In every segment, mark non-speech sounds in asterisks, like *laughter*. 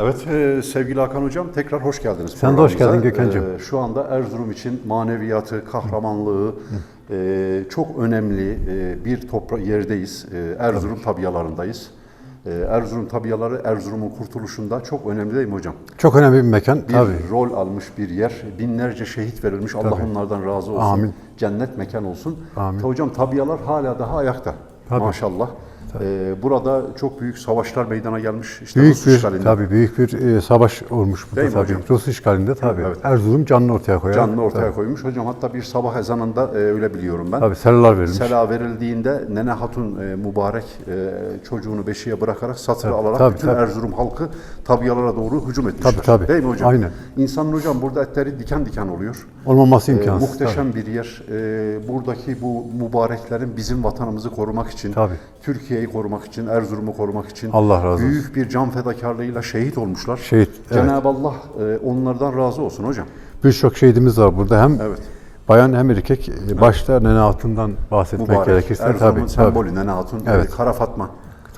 Evet e, sevgili Hakan Hocam tekrar hoş geldiniz. Sen de hoş geldin Gökhan'cığım. E, şu anda Erzurum için maneviyatı, kahramanlığı e, çok önemli e, bir topra yerdeyiz. E, Erzurum tabiyalarındayız. E, Erzurum tabiyaları Erzurum'un kurtuluşunda çok önemli değil mi hocam? Çok önemli bir mekan. Bir Tabii. rol almış bir yer. Binlerce şehit verilmiş. Allah onlardan razı olsun. Amin. Cennet mekan olsun. Amin. Hocam tabiyalar hala daha ayakta. Tabii. Maşallah. E, burada çok büyük savaşlar meydana gelmiş. İşte Büyük Rus bir işgalinden. tabii büyük bir e, savaş olmuş burada Değil tabii. hocam? Rus işgalinde tabii. Evet. Erzurum canını ortaya koyar. canlı ortaya Tabii, koymuş. Hocam hatta bir sabah ezanında e, öyle biliyorum ben. tabii selalar verilmiş. Sela verildiğinde Nene Hatun e, mübarek e, çocuğunu beşiğe bırakarak satırı alarak tabii, bütün tabii. Erzurum halkı tabiyalara doğru hücum etmişler. Tabii, tabii. Değil mi hocam? Aynen. İnsanın hocam burada etleri diken diken oluyor. Olmaması E, imkansız. muhteşem bir yer. E, buradaki bu mübareklerin bizim vatanımızı korumak için, Tabii. Türkiye'yi korumak için, Erzurum'u korumak için Allah razı olsun. büyük bir can fedakarlığıyla şehit olmuşlar. Şehit, evet. Cenab-ı Allah e, onlardan razı olsun hocam. Birçok şehidimiz var burada. Hem Evet. bayan hem erkek. E, Başta Nene Hatun'dan bahsetmek Mübarek. gerekirse Erzurum'un tabii. tabii. sembolü Nene Hatun, Evet. Kara Fatma.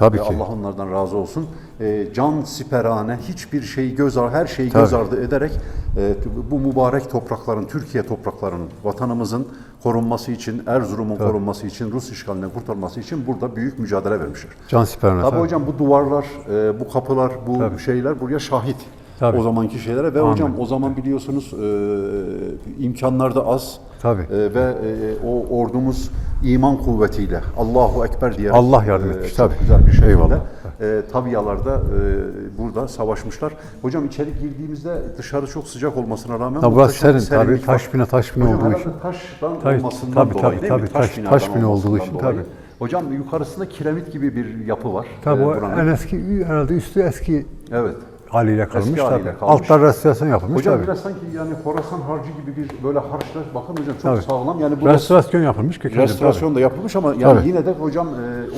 Tabii ki. Allah onlardan razı olsun. E, can siperane hiçbir şeyi göz ardı, her şeyi göz Tabii. ardı ederek e, bu mübarek toprakların, Türkiye topraklarının, vatanımızın korunması için, Erzurum'un korunması için, Rus işgalinden kurtarılması için burada büyük mücadele vermişler. Can siperine Tabii tabii. hocam bu duvarlar, e, bu kapılar, bu Tabii. şeyler buraya şahit. Tabii. O zamanki şeylere ve Amin. hocam o zaman biliyorsunuz e, imkanlar da az. Tabii. E, ve e, o ordumuz iman kuvvetiyle Allahu Ekber diye Allah yardım etmiş, çok tabii. güzel bir şekilde Eyvallah. e, tabiyalarda e, burada savaşmışlar. Hocam içeri girdiğimizde dışarı çok sıcak olmasına rağmen Tabii burası bir serin tabii. Taş bina taş bina olduğu için. taştan Tabii, olmasından tabii, dolayı tabii, tabii. Taş- binadan taş bina olduğu için, dolayı. tabii. Hocam yukarısında kiremit gibi bir yapı var. Tabii e, o en eski herhalde üstü eski Evet. Haliyle kalmış Eski haliyle tabii. kalmış. Altlar restorasyon yapılmış Hocam tabii. biraz sanki yani Horasan harcı gibi bir böyle harçlar bakın hocam çok Tabii. sağlam. Yani burası Restorasyon yapılmış Gökhan'cığım, restorasyon da yapılmış ama yani Tabii. yine de hocam e,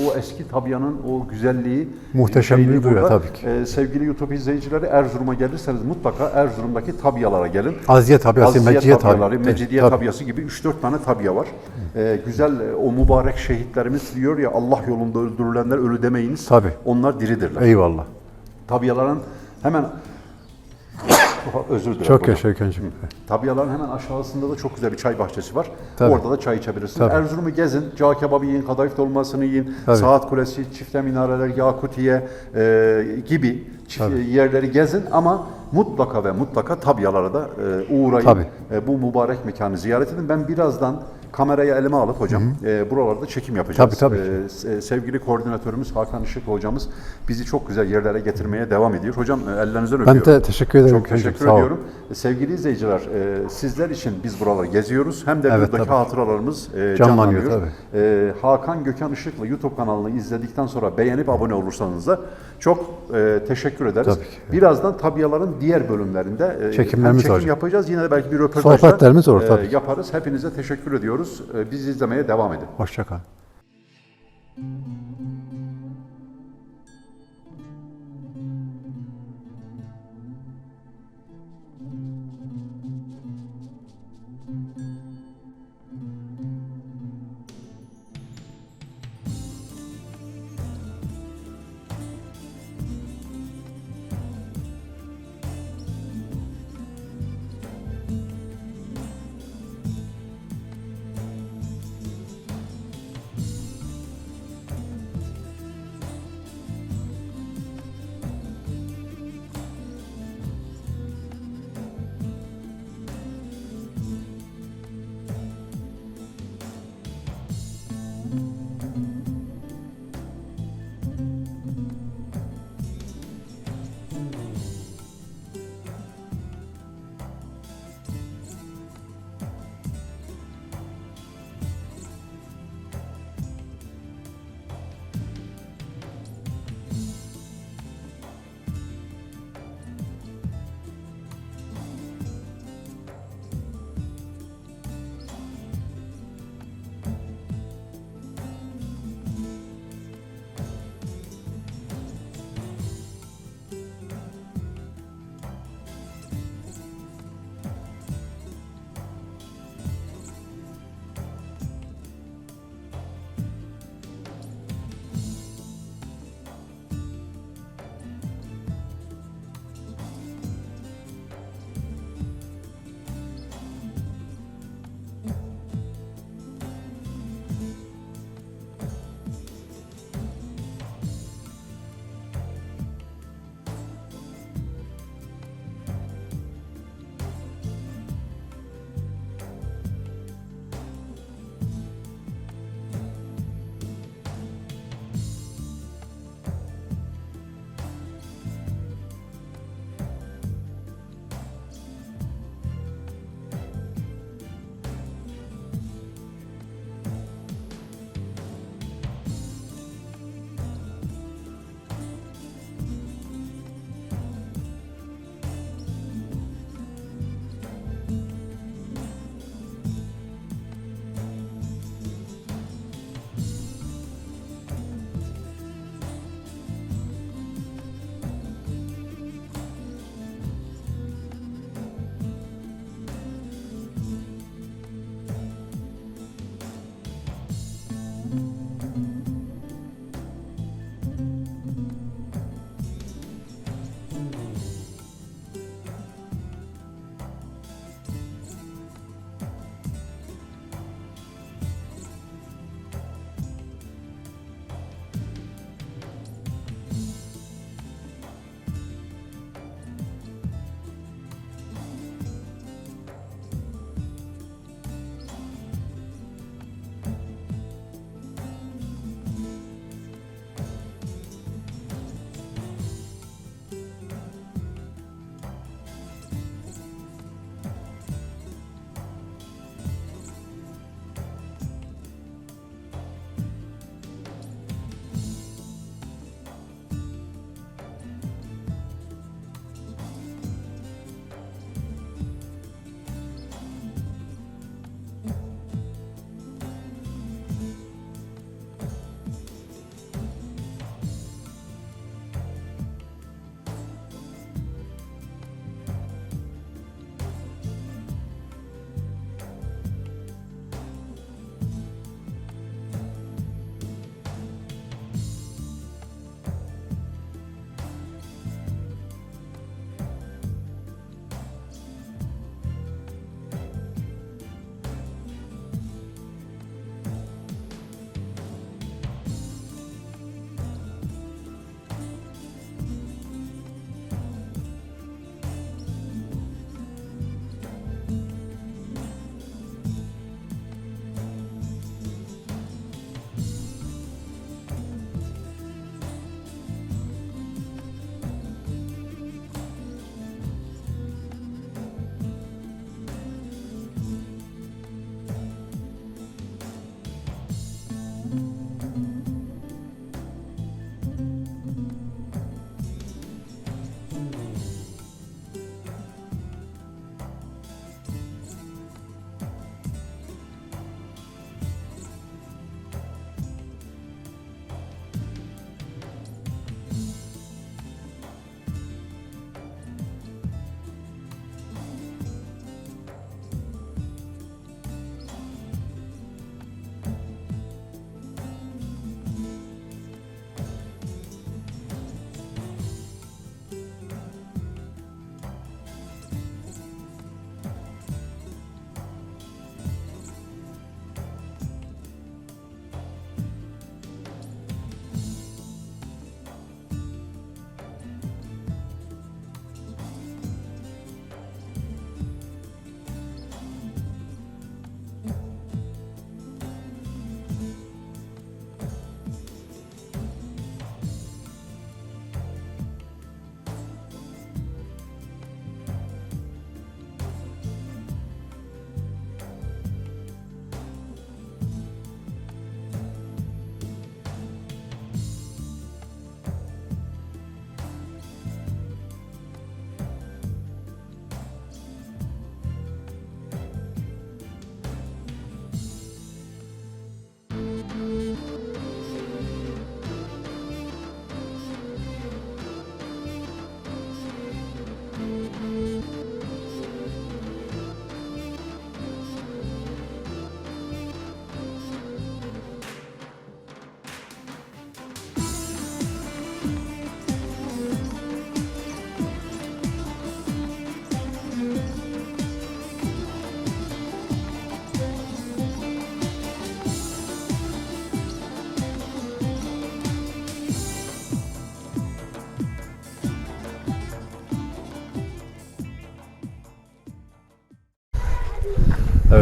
o eski tabianın o güzelliği, Muhteşemliği şeyliği duruyor tabii ki. E, sevgili YouTube izleyicileri Erzurum'a gelirseniz mutlaka Erzurum'daki tabiyalara gelin. Aziye tabiası, Aziye Mecidiye tabiyaları, tabi- Mecidiye tabii. tabiyası gibi 3-4 tane tabiya var. E, güzel e, o mübarek şehitlerimiz diyor ya Allah yolunda öldürülenler ölü demeyiniz. Tabii. Onlar diridirler. Eyvallah. Tabiyaların hemen *coughs* özür dilerim. Çok yaşa Gökhan'cığım. Tabiyaların hemen aşağısında da çok güzel bir çay bahçesi var. Tabii. Orada da çay içebilirsiniz. Tabii. Erzurum'u gezin, cağ kebabı yiyin, kadayıf dolmasını yiyin, Tabii. saat kulesi, çifte minareler, Yakutiye e, gibi çift- yerleri gezin ama mutlaka ve mutlaka tabiyalara da e, uğrayın. Tabii. E, bu mübarek mekanı ziyaret edin. Ben birazdan kamerayı elime alıp hocam e, buralarda çekim yapacağız. Tabii, tabii E, se- sevgili koordinatörümüz Hakan Işık hocamız bizi çok güzel yerlere getirmeye devam ediyor. Hocam e, ellerinizden öpüyorum. de teşekkür ederim Çok teşekkür sağ ol. ediyorum. E, Sevgili izleyiciler, e, sizler için biz buraları geziyoruz. Hem de Evet, buradaki tabii. hatıralarımız e, Canlanıyor, canlanıyor. E, Hakan Gökhan Işık'la YouTube kanalını izledikten sonra beğenip abone olursanız da çok e, teşekkür ederiz. Tabii ki. Birazdan tabiyaların diğer bölümlerinde e, Çekimlerimiz çekim olacak. yapacağız. Yine de belki bir röportaj Sohbetlerimiz olur, tabii ki. yaparız. Hepinize teşekkür ediyoruz. E, bizi izlemeye devam edin. Hoşça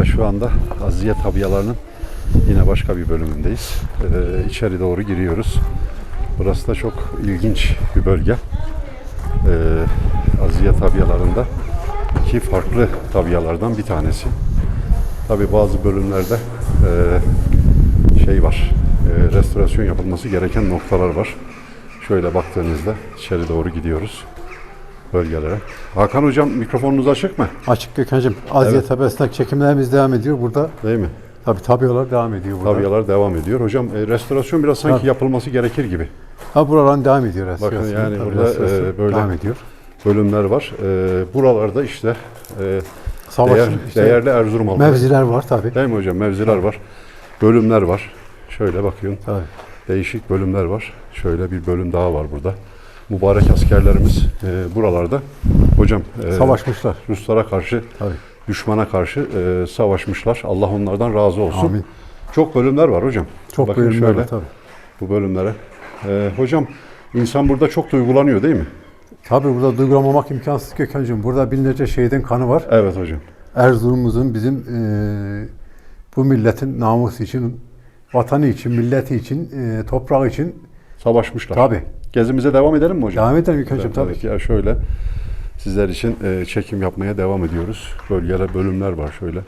Evet şu anda Aziye Tabiyalarının yine başka bir bölümündeyiz. Ee, içeri doğru giriyoruz. Burası da çok ilginç bir bölge. Ee, Aziye Tabiyalarında iki farklı tabiyalardan bir tanesi. Tabi bazı bölümlerde e, şey var, e, restorasyon yapılması gereken noktalar var. Şöyle baktığınızda içeri doğru gidiyoruz bölgelere. Hakan Hocam mikrofonunuz açık mı? Açık Gökhan'cığım. Aziye Evet. Tabi Esnaf çekimlerimiz devam ediyor burada. Değil mi? Tabi tabiyalar devam ediyor burada. Tabiyalar devam ediyor. Hocam e, restorasyon biraz sanki Tabii. yapılması gerekir gibi. Ha buraların devam ediyor restorasyon. yani Tabii burada, e, böyle- devam ediyor. Bölümler var. E, buralarda işte e, Savaş, değer- işte değerli Erzurum halkı. mevziler var tabi. Değil mi hocam? Mevziler var. Bölümler var. Şöyle bakıyorum. Tabii. Değişik bölümler var. Şöyle bir bölüm daha var burada. Mübarek askerlerimiz e, buralarda. Hocam e, Savaşmışlar. Ruslara karşı, Tabii. düşmana karşı e, savaşmışlar. Allah onlardan razı olsun. Amin. Çok bölümler var hocam. Çok Bakın bölümler şöyle var tabi. bu bölümlere. E, hocam insan burada çok duygulanıyor değil mi? Tabi burada duygulamamak imkansız Gökhan'cığım. Burada binlerce şehidin kanı var. Evet hocam. Erzurum'umuzun bizim eee, bu milletin namusu için, vatanı için, milleti için, eee, toprağı için Savaşmışlar. tabi. Gezimize devam edelim mi hocam? Devam edelim Gökhan'cığım Tabii ki. Ya şöyle sizler için e, çekim yapmaya devam ediyoruz. Bölgeler, bölümler var şöyle.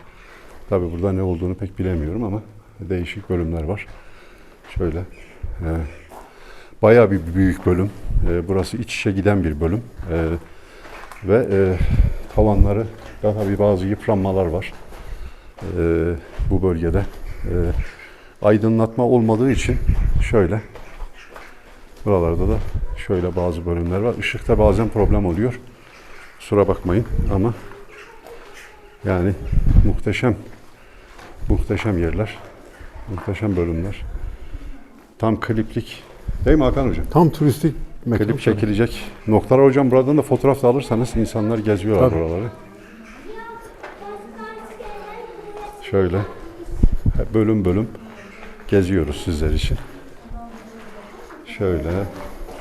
Tabii burada ne olduğunu pek bilemiyorum ama değişik bölümler var. Şöyle. E, bayağı bir büyük bölüm. E, burası iç içe giden bir bölüm. E, ve e, tavanları da tabii bazı yıpranmalar var. E, bu bölgede. E, aydınlatma olmadığı için şöyle Buralarda da şöyle bazı bölümler var. Işıkta bazen problem oluyor. Kusura bakmayın ama yani muhteşem muhteşem yerler. Muhteşem bölümler. Tam kliplik. Değil mi Hakan Hocam? Tam turistik mekan. Klip çekilecek noktalar hocam. Buradan da fotoğraf da alırsanız insanlar geziyorlar Tabii. buraları. Şöyle bölüm bölüm geziyoruz sizler için. Şöyle.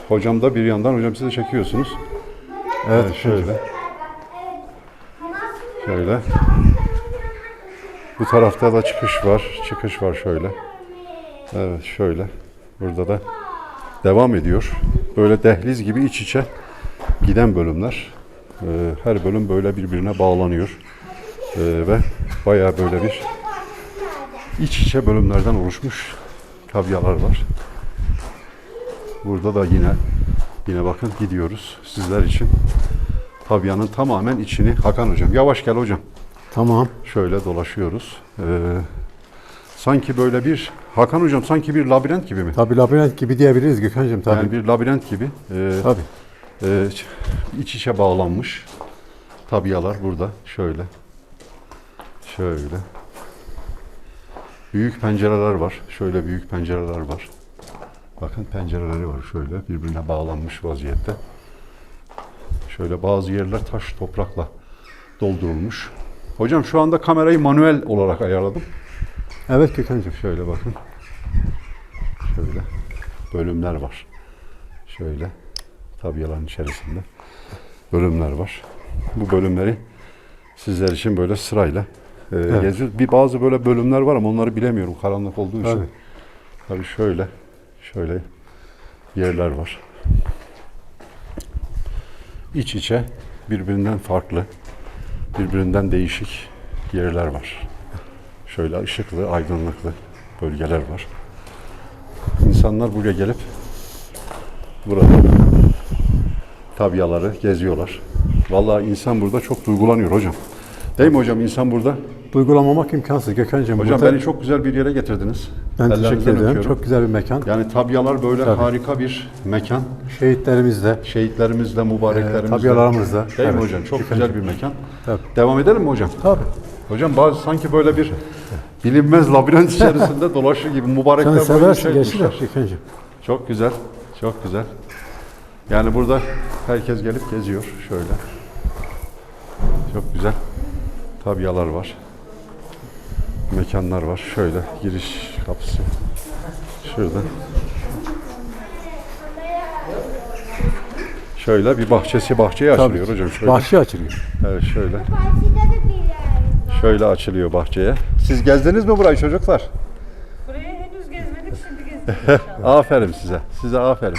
Hocam da bir yandan hocam siz de çekiyorsunuz. Evet, Evet, şöyle. Şöyle. Bu tarafta da çıkış var. Çıkış var şöyle. Evet şöyle. Burada da devam ediyor. Böyle dehliz gibi iç içe giden bölümler. Ee, her bölüm böyle birbirine bağlanıyor. Ee, ve bayağı böyle bir iç içe bölümlerden oluşmuş tabyalar var. Burada da yine yine bakın gidiyoruz sizler için. Tabyanın tamamen içini Hakan hocam yavaş gel hocam. Tamam. Şöyle dolaşıyoruz. Ee, sanki böyle bir Hakan hocam sanki bir labirent gibi mi? Tabi labirent gibi diyebiliriz Gökhan'cığım tabi. Yani bir labirent gibi. Ee, Tabi. e, iç içe bağlanmış tabiyalar burada. Şöyle. Şöyle. Büyük pencereler var. Şöyle büyük pencereler var. Bakın pencereleri var şöyle birbirine bağlanmış vaziyette. Şöyle bazı yerler taş toprakla doldurulmuş. Hocam şu anda kamerayı manuel olarak ayarladım. Evet Gökhan'cığım. Şöyle bakın. Şöyle bölümler var. Şöyle tabiyaların içerisinde bölümler var. Bu bölümleri sizler için böyle sırayla e, geziyoruz. Bir bazı böyle bölümler var ama onları bilemiyorum karanlık olduğu için. Tabii. Tabii şöyle şöyle yerler var. İç içe birbirinden farklı, birbirinden değişik yerler var. Şöyle ışıklı, aydınlıklı bölgeler var. İnsanlar buraya gelip burada tabiyaları geziyorlar. Vallahi insan burada çok duygulanıyor hocam. Değil mi hocam? İnsan burada. Duygulamamak imkansız Gökhan'cığım. Hocam Burada- beni çok güzel bir yere getirdiniz. ben teşekkür Ellerinizden ederim. öpüyorum. Çok güzel bir mekan. Yani tabyalar böyle Tabii. harika bir mekan. Şehitlerimizle, Şehitlerimizle, mübareklerimizle. Ee, tabiyalarımızla. Değil mi Evet. hocam? Çok Efendim. güzel bir mekan. Tabii. Devam edelim mi hocam? Tabi. Hocam bazı sanki böyle bir bilinmez labirent *laughs* içerisinde dolaşır gibi mübarekler Sen böyle seversin şey. Gökhan'cığım. Çok güzel. Çok güzel. Yani burada herkes gelip geziyor şöyle. Çok güzel. Tabiyalar var. Mekanlar var. Şöyle giriş kapısı. Şurada. Şöyle bir bahçesi bahçeye açılıyor hocam. Şöyle. Bahçe açılıyor. Evet şöyle. Şöyle açılıyor bahçeye. Siz gezdiniz mi burayı çocuklar? Burayı henüz gezmedik, şimdi gezdik. *laughs* Aferin size. Size aferin.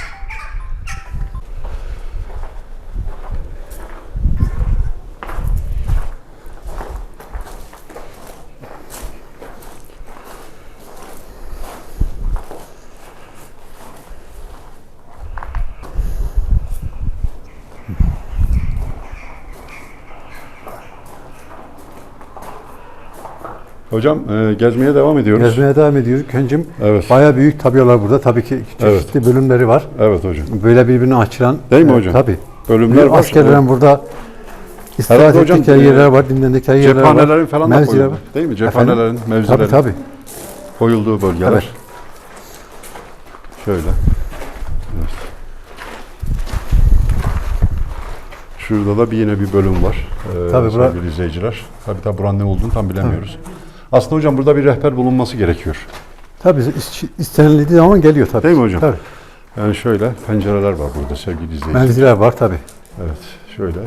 Hocam e, gezmeye devam ediyoruz. Gezmeye devam ediyoruz. Gökhan'cığım Evet. bayağı büyük tabyalar burada. Tabii ki çeşitli bölümleri var. Evet hocam. Böyle birbirine açılan. Değil mi e, hocam? Tabii. Bölümler var. askerlerin burada istirahat ettikleri e, yerler var, dinlendikleri yerler var. Cephanelerin falan da koyuldu. var. Değil mi? Cephanelerin, Tabii mevzilerin tabii. koyulduğu bölgeler. Evet. Şöyle. Evet. Şurada da bir yine bir bölüm var. Ee, Tabii bura- sevgili izleyiciler. Tabii tabii buranın ne olduğunu tam bilemiyoruz. Aslında hocam burada bir rehber bulunması gerekiyor. Tabii is- istenildiği zaman geliyor tabii. Değil mi hocam? Tabii. Yani şöyle pencereler var burada sevgili izleyiciler. Mevziler var tabii. Evet, şöyle.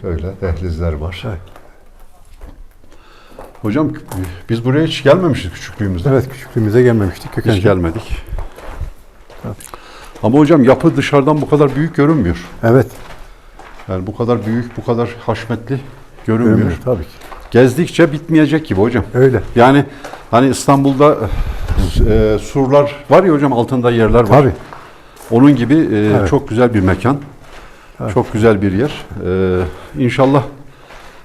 Şöyle dehlizler var. Evet. Hocam biz buraya hiç gelmemişiz küçüklüğümüzde. Evet küçüklüğümüze gelmemiştik Hiç Gökhan'cığım. gelmedik. Ama hocam yapı dışarıdan bu kadar büyük görünmüyor. Evet. Yani bu kadar büyük, bu kadar haşmetli görünmüyor. Görünüyor tabii ki. Gezdikçe bitmeyecek gibi hocam. Öyle. Yani hani İstanbul'da e, surlar var ya hocam altında yerler var. Tabii. Onun gibi e, Evet. çok güzel bir mekan. Çok güzel bir yer. E, inşallah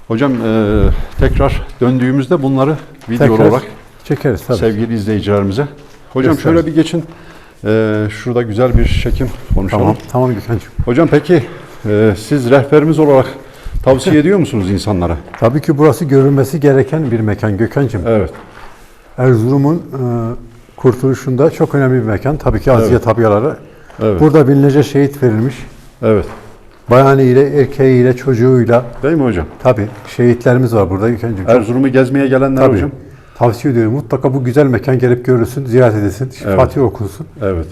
hocam e, tekrar döndüğümüzde bunları video Tekrar olarak Çekeriz tabii. sevgili izleyicilerimize. Hocam Gösteririz. şöyle bir geçin. E, şurada güzel bir çekim konuşalım. Tamam. Tamam Gökhan'cığım. Hocam peki e, siz rehberimiz olarak tavsiye ediyor musunuz insanlara? Tabii ki burası görülmesi gereken bir mekan Gökhan'cığım. Evet. Erzurum'un e, kurtuluşunda çok önemli bir mekan. Tabii ki Aziye Evet. Tabiyaları. Evet. Burada binlerce şehit verilmiş. Evet. Bayanıyla, erkeğiyle, çocuğuyla. Değil mi hocam? Tabii şehitlerimiz var burada Gökhan'cığım. Erzurum'u gezmeye gelenler Tabii. hocam. Tavsiye ediyorum. Mutlaka bu güzel mekan gelip görülsün, ziyaret edilsin, Evet. Fatih okunsun. Evet.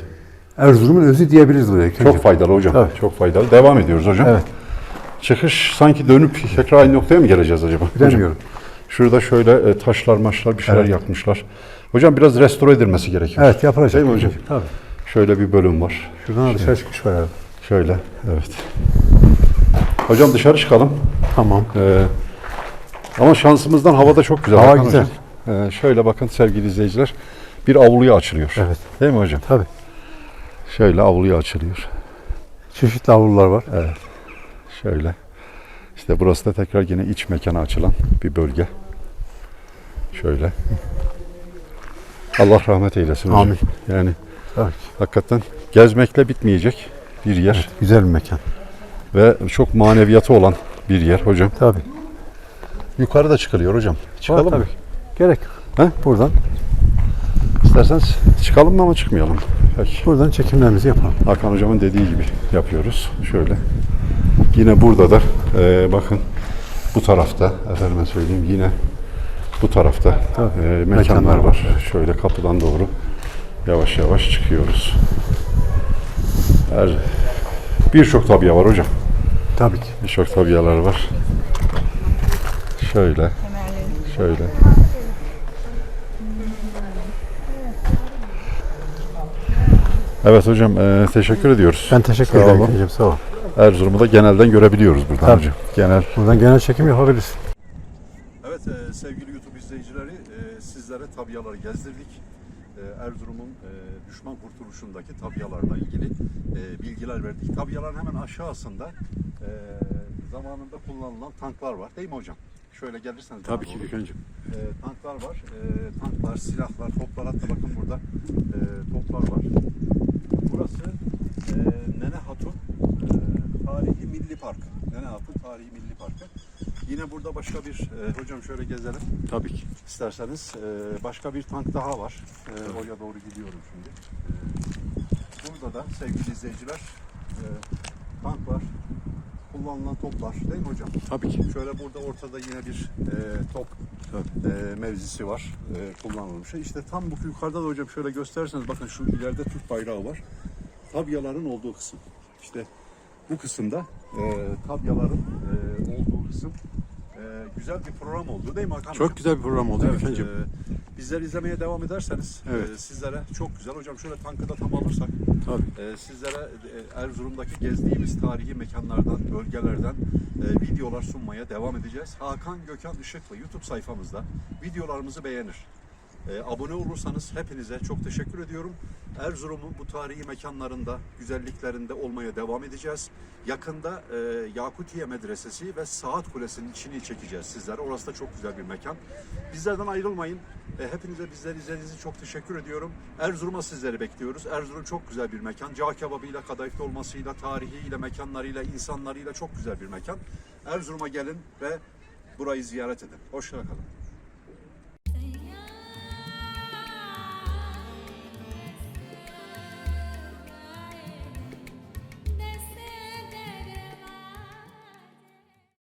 Erzurum'un özü diyebiliriz buraya. Gökhan'cığım. Çok faydalı hocam. Tabii. Çok faydalı. Devam ediyoruz hocam. Evet. Çıkış sanki dönüp tekrar aynı noktaya mı geleceğiz acaba? Bilemiyorum. Hocam, şurada şöyle e, taşlar maşlar bir şeyler Evet. yakmışlar. Hocam biraz restore edilmesi gerekiyor. Evet yapılacak. Değil mi hocam? Tabii. Şöyle bir bölüm var. Şuradan dışarı çıkış var herhalde. Şöyle. Evet. Hocam dışarı çıkalım. Tamam. Ee, ama şansımızdan havada çok güzel. Hava Bakın güzel. hocam. Ee, şöyle bakın sevgili izleyiciler. Bir avluya açılıyor. Evet. Değil mi hocam? Tabii. Şöyle avluya açılıyor. Çeşitli avlular var. Evet. Şöyle. İşte burası da tekrar yine iç mekana açılan bir bölge. Şöyle. Allah rahmet eylesin hocam. Amin. Yani ki. hakikaten gezmekle bitmeyecek bir yer Güzel bir mekan. ve çok maneviyatı olan bir yer hocam. Tabii. Yukarıda çıkılıyor hocam. Çıkalım Var mı? Gerek yok. He? Buradan, İsterseniz çıkalım mı ama çıkmayalım. Peki. buradan çekimlerimizi yapalım. Hakan hocamın dediği gibi yapıyoruz. Şöyle. Yine burada da e, bakın bu tarafta efendime söyleyeyim yine bu tarafta e, mekanlar mekanlar var. var. Şöyle kapıdan doğru yavaş yavaş çıkıyoruz. Her birçok tabiye var hocam. Tabii ki. Birçok tabiyalar var. Şöyle. Şöyle. Evet hocam e, teşekkür ediyoruz. Ben teşekkür Sağ ederim. olun. Gökhan'cığım, Sağ ol. Erzurum'u da genelden görebiliyoruz buradan Tabii. hocam. Genel. Buradan genel çekim yapabiliriz. Evet e, sevgili YouTube izleyicileri e, sizlere tabiyaları gezdirdik. E, Erzurum'un e, düşman kurtuluşundaki tabiyalarla ilgili e, bilgiler verdik. Tabiyaların hemen aşağısında e, zamanında kullanılan tanklar var değil mi hocam? Şöyle gelirseniz. bana doğru. Gökhan'cığım. E, tanklar var. E, tanklar, silahlar, toplar hatta bakın burada e, toplar var. Burası e, Nene Hatun e, Tarihi Milli Park. Nene Hatun Tarihi Milli Parkı. Yine burada başka bir, e, hocam şöyle gezelim. Tabii ki. İsterseniz e, başka bir tank daha var. E, oraya doğru gidiyorum şimdi. E, burada da sevgili izleyiciler e, tank var. Kullanılan toplar değil mi hocam? Tabii ki. Şöyle burada ortada yine bir e, top e, mevzisi var e, kullanılmış. İşte tam bu yukarıda da hocam şöyle gösterirseniz bakın şu ileride Türk bayrağı var. Tabyaların olduğu kısım. İşte bu kısımda e, tabyaların e, olduğu kısım. E, güzel bir program oldu değil mi Hakan Çok Hocam? güzel bir program oldu Evet, Gökhan'cığım. e, bizleri izlemeye devam ederseniz Evet. e, sizlere çok güzel. Hocam şöyle tankı da tam alırsak Tabii. e, sizlere e, Erzurum'daki gezdiğimiz tarihi mekanlardan, bölgelerden e, videolar sunmaya devam edeceğiz. Hakan Gökhan Işıklı YouTube sayfamızda videolarımızı beğenir. E, abone olursanız hepinize çok teşekkür ediyorum. Erzurum'un bu tarihi mekanlarında, güzelliklerinde olmaya devam edeceğiz. Yakında e, Yakutiye Medresesi ve Saat Kulesi'nin içini çekeceğiz sizlere. Orası da çok güzel bir mekan. Bizlerden ayrılmayın. E, hepinize bizleri izlediğiniz için çok teşekkür ediyorum. Erzurum'a sizleri bekliyoruz. Erzurum çok güzel bir mekan. Cağ kebabıyla, kadayıf dolmasıyla, tarihiyle, mekanlarıyla, insanlarıyla çok güzel bir mekan. Erzurum'a gelin ve burayı ziyaret edin. Hoşçakalın.